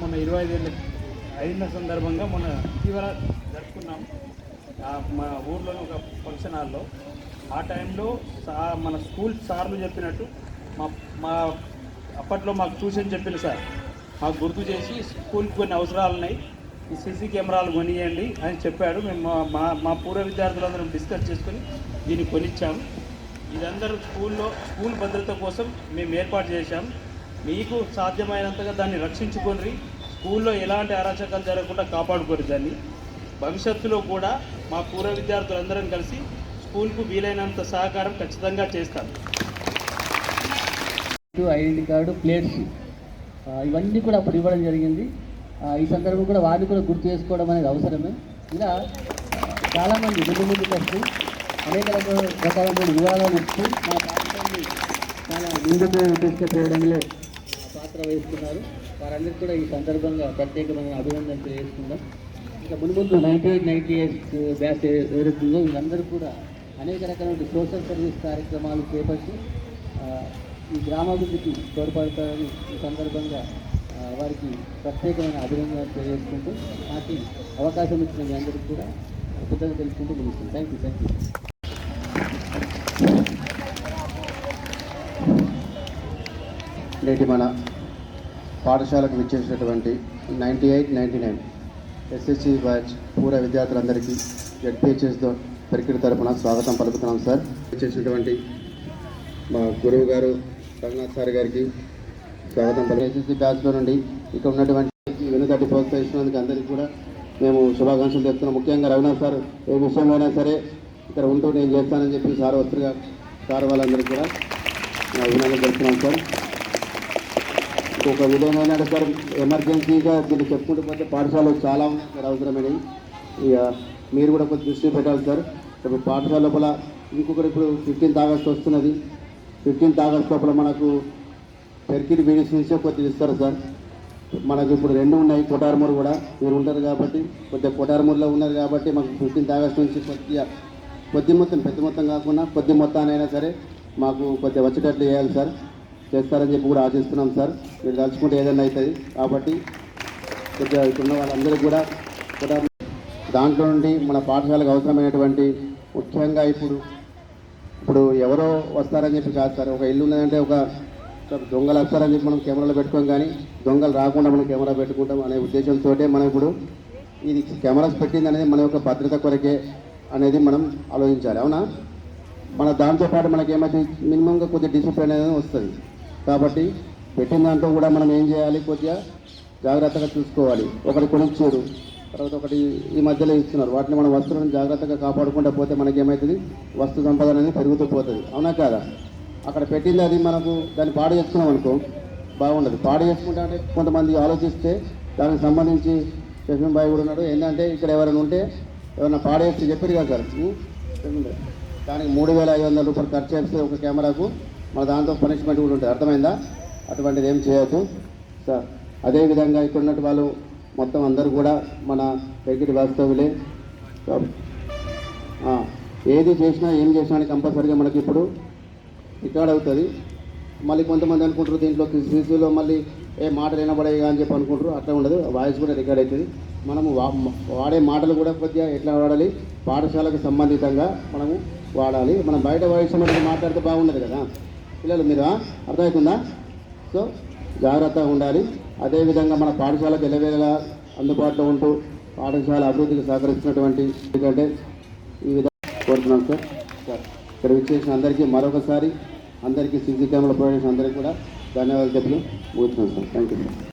మొన్న ఇరవై ఐదు అయిన సందర్భంగా మొన్న ఇటీవల జరుపుకున్నాం. మా మన ఊర్లోని ఒక ఫంక్షన్ హాల్లో. ఆ టైంలో సా మన స్కూల్ సార్లు చెప్పినట్టు మా మా అప్పట్లో మాకు చూసని చెప్పిన సార్. మాకు గుర్తు చేసి స్కూల్కి కొన్ని అవసరాలు ఉన్నాయి. ఈ సీసీ కెమెరాలు కొనియండి అని చెప్పాడు. మేము మా మా మా పూర్వ విద్యార్థులందరం డిస్కస్ చేసుకొని దీన్ని కొనిచ్చాము. ఇదందరూ స్కూల్లో స్కూల్ భద్రత కోసం మేము ఏర్పాటు చేశాం. మీకు సాధ్యమైనంతగా దాన్ని రక్షించుకొని స్కూల్లో ఎలాంటి అరాచకాలు జరగకుండా కాపాడుకోరు దాన్ని. భవిష్యత్తులో కూడా మా పూర్వ విద్యార్థులందరం కలిసి స్కూల్కు వీలైనంత సహకారం ఖచ్చితంగా చేస్తాం. ఐడెంటిటీ కార్డు ప్లేట్స్ ఇవన్నీ కూడా అప్పుడు ఇవ్వడం జరిగింది. ఈ సందర్భం కూడా వారిని కూడా గుర్తు చేసుకోవడం అనేది అవసరమే. ఇలా చాలామంది ముందు ముందు కలిసి అనేక రకాల రకాలైన వివాదాలు ఇస్తూ మా ప్రాంతాన్ని చాలా ముందుకు తీసుకుపోవడంలో పాత్ర వహిస్తున్నారు వారందరికీ కూడా ఈ సందర్భంగా ప్రత్యేకమైన అభినందన తెలియజేసుకుందాం. ఇంకా ముందు ముందు ninety eight ninety eight batch ఏదైతుందో వీళ్ళందరూ కూడా అనేక రకాల సోషల్ సర్వీస్ కార్యక్రమాలు చేపట్టి ఈ గ్రామాభివృద్ధికి తోడ్పడతారని ఈ సందర్భంగా వారికి ప్రత్యేకమైన అభినందన తెలియజేసుకుంటూ నాకు అవకాశం ఇచ్చిన మీ అందరికీ కూడా కృతజ్ఞత తెలుసుకుంటూ ముగిస్తుంది థ్యాంక్ యూ థ్యాంక్ యూ నేటి మన పాఠశాలకు విచ్చేసినటువంటి ninety eight ninety nine SSC batch పూర్వ విద్యార్థులందరికీ జడ్పిహెచ్ఎస్తో పెరికిడి తరపున స్వాగతం పలుకుతున్నాం సార్. విచ్చేసినటువంటి మా గురువు గారు రఘునాథ్ సార్ గారికి స్వాగతం ఎస్ఎస్సి బ్యాచ్లో నుండి ఇక్కడ ఉన్నటువంటి వెనుకటి ప్రోత్సహిస్తున్నందుకు అందరికీ కూడా మేము శుభాకాంక్షలు చెప్తున్నాం ముఖ్యంగా రఘునాథ్ సార్ ఏ విషయంలోనైనా సరే ఇక్కడ ఉంటూ నేను చేస్తానని చెప్పి సార్ వస్తుగా సార్ వాళ్ళందరికీ కూడా నా అభినందనలు చెప్తున్నాం సార్. ఒక విధమైన సార్ ఎమర్జెన్సీగా దీన్ని చెప్పుకుంటూ పోతే పాఠశాలలు చాలా ఉన్నాయి సార్ అవసరమైనవి. ఇక మీరు కూడా కొంచెం దృష్టి పెట్టాలి సార్. ఇప్పుడు పాఠశాల లోపల ఇంకొకటి ఇప్పుడు ఫిఫ్టీన్త్ ఆగస్ట్ వస్తున్నది. ఫిఫ్టీన్త్ ఆగస్ట్ లోపల మనకు పెరికిడి బీడీస్ నుంచే కొద్దిగా ఇస్తారు సార్. మనకు ఇప్పుడు రెండు ఉన్నాయి కొటార్మూర్ కూడా. మీరు ఉంటారు కాబట్టి కొద్దిగా కొటార్మూర్లో ఉన్నారు కాబట్టి మాకు ఫిఫ్టీన్త్ ఆగస్ట్ నుంచి కొద్దిగా కొద్ది మొత్తం పెద్ద మొత్తం కాకుండా కొద్ది మొత్తానైనా సరే మాకు కొద్దిగా వచ్చేటట్లు చేయాలి సార్. చేస్తారని చెప్పి కూడా ఆశిస్తున్నాం సార్. మీరు తలుచుకుంటే ఏదైనా అవుతుంది. కాబట్టి కొద్దిగా ఇక్కడున్న వాళ్ళందరికీ కూడా కూడా దాంట్లో నుండి మన పాఠశాలకు అవసరమైనటువంటి ముఖ్యంగా ఇప్పుడు ఇప్పుడు ఎవరో వస్తారని చెప్పి కాదు సార్. ఒక ఇల్లు ఉన్నదంటే ఒక దొంగలు వస్తారని చెప్పి మనం కెమెరాలో పెట్టుకోం కానీ దొంగలు రాకుండా మనం కెమెరా పెట్టుకుంటాం అనే ఉద్దేశంతో మనం ఇప్పుడు ఇది కెమెరాస్ పెట్టింది అనేది మన యొక్క భద్రత కొరకే అనేది మనం ఆలోచించాలి. అవునా? మన దాంతోపాటు మనకి ఏమైతే మినిమంగా కొద్దిగా డిసిప్లిన్ అనేది వస్తుంది. కాబట్టి పెట్టిన దాంట్లో కూడా మనం ఏం చేయాలి కొద్దిగా జాగ్రత్తగా చూసుకోవాలి. ఒకటి కొనిచ్చారు తర్వాత ఒకటి ఈ మధ్యలో ఇస్తున్నారు. వాటిని మనం వస్తువులను జాగ్రత్తగా కాపాడుకుంటూ పోతే మనకి ఏమవుతుంది వస్తు సంపద అనేది పెరుగుతూ పోతుంది. అవునా కాదా? అక్కడ పెట్టింది అది మనకు దాన్ని పాడు చేసుకున్నాం అనుకో బాగుండదు. పాడు చేసుకుంటా అంటే కొంతమంది ఆలోచిస్తే దానికి సంబంధించి కృష్ణ బాయ్ కూడా ఉన్నాడు ఏంటంటే ఇక్కడ ఎవరైనా ఉంటే ఎవరైనా పాడేసి చెప్పారు కదా సార్? దానికి మూడు వేల ఐదు వందల రూపాయలు ఖర్చు చేస్తే ఒక కెమెరాకు మన దాంతో పనిష్మెంట్ కూడా ఉంటుంది అర్థమైందా? అటువంటిది ఏం చేయొద్దు. సార్ అదేవిధంగా ఇక్కడ ఉన్నట్టు వాళ్ళు మొత్తం అందరూ కూడా మన వెంకటి వాస్తవులే ఏది చేసినా ఏం చేసినా అని కంపల్సరీగా మనకి ఇప్పుడు రికార్డ్ అవుతుంది. మళ్ళీ కొంతమంది అనుకుంటారు దీంట్లో క్రిస్లో మళ్ళీ ఏ మాటలు వినబడేవి అని చెప్పి అనుకుంటారు. అట్లా ఉండదు. వాయిస్ కూడా రికార్డ్ అవుతుంది. మనము వా వాడే మాటలు కూడా కొద్దిగా ఎట్లా వాడాలి? పాఠశాలకు సంబంధితంగా మనము వాడాలి. మనం బయట వాయిస్ మాట్లాడితే బాగుండదు కదా. పిల్లలు మీరు? అర్థమవుతుందా సో జాగ్రత్తగా ఉండాలి. అదేవిధంగా మన పాఠశాలకు ఎలవేళలా అందుబాటులో ఉంటూ పాఠశాల అభివృద్ధికి సహకరిస్తున్నటువంటి ఎందుకంటే ఈ విధంగా కోరుతున్నాం సార్. సార్ ఇక్కడ విచ్చేసిన అందరికీ మరొకసారి అందరికీ సీసీ కెమెరా ప్రొడక్షన్ అందరికీ కూడా ధన్యవాదాలు చెప్పి ముగుతున్నాం సార్. Thank you sir.